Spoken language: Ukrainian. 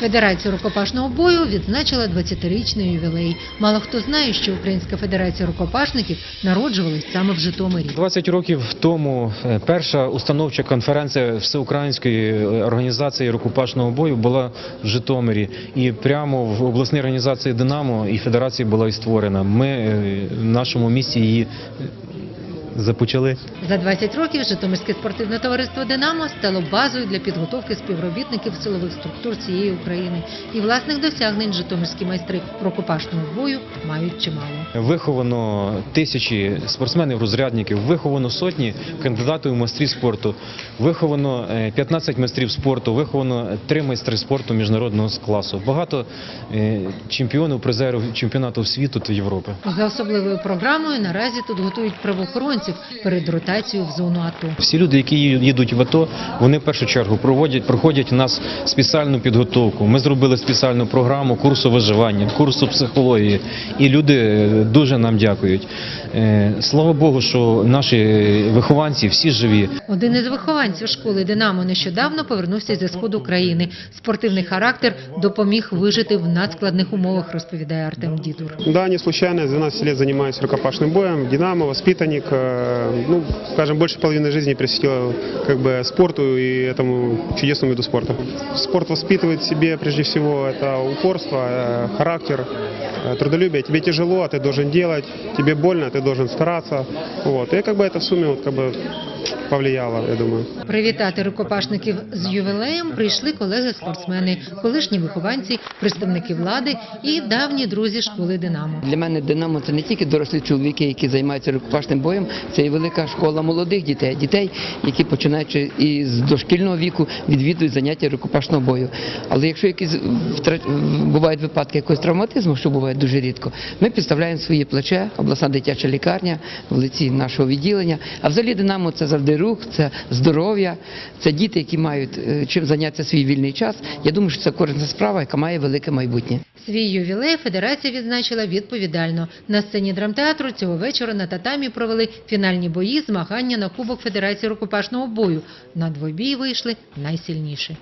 Федерація рукопашного бою відзначила 20-річний ювілей. Мало хто знає, що Українська федерація рукопашників народжувалась саме в Житомирі. 20 років тому е, перша установча конференція всеукраїнської е, організації рукопашного бою була в Житомирі, і прямо в обласній організації Динамо і федерації була і створена. Ми е, в нашому місті її започали. За 20 років Житомирське спортивне товариство Динамо стало базою для підготовки співробітників силових структур цієї України. І власних досягнень житомирські майстри рукопашного бою мають чимало. Виховано тисячі спортсменів-розрядників, виховано сотні кандидатів у майстрі спорту, виховано е, 15 майстрів спорту, виховано три майстри спорту міжнародного класу. Багато е, чемпіонів, призерів чемпіонату світу та Європи. За особливою програмою наразі тут готують правоохоронців перед ротацією в зону АТО. Всі люди, які їдуть в АТО, вони в першу чергу проводять, проходять у нас спеціальну підготовку. Ми зробили спеціальну програму курсу виживання, курсу психології, і люди е, дуже нам дякують. Е, Слава Богу, що наші вихованці всі живі. Один із вихованців школи Динамо нещодавно повернувся зі сходу країни. Спортивний характер допоміг вижити в надскладних умовах, розповідає Артем Дідур. Да, не случайно, с 12 лет занимаюсь рукопашным боем, Динамо, воспитанник, э, ну, скажем, больше половины жизни посвятила как бы спорту и этому чудесному виду спорта. Спорт воспитывает в себе, прежде всего, это упорство, э, характер, э, трудолюбие. Тебе тяжело, а ты должен делать, тебе больно, а ты должен стараться. Вот. И как бы это в сумме вот как бы повлияло, я думаю. Привітати рукопашників з ювілеєм прийшли колеги-спортсмени, колишні вихованці, представники влади і давні друзі школи Динамо. Для мене Динамо це не тільки дорослі чоловіки, які займаються рукопашним боєм, це і велика школа молодих дітей, дітей, які починаючи із дошкільного віку відвідують заняття рукопашного бою. Але якщо якісь бувають випадки якогось травматизму, що буває дуже рідко, ми підставляємо своє плече, обласна дитяча лікарня в лиці нашого відділення. А взагалі Динамо це завжди рух, це здоров'я, це діти, які мають е, чим зайнятися свій вільний час. Я думаю, що це корисна справа, яка має велике майбутнє. Свій ювілей федерація відзначила відповідально. На сцені драмтеатру цього вечора на татамі провели фінальні бої змагання на Кубок Федерації рукопашного бою. На двобій вийшли найсильніші.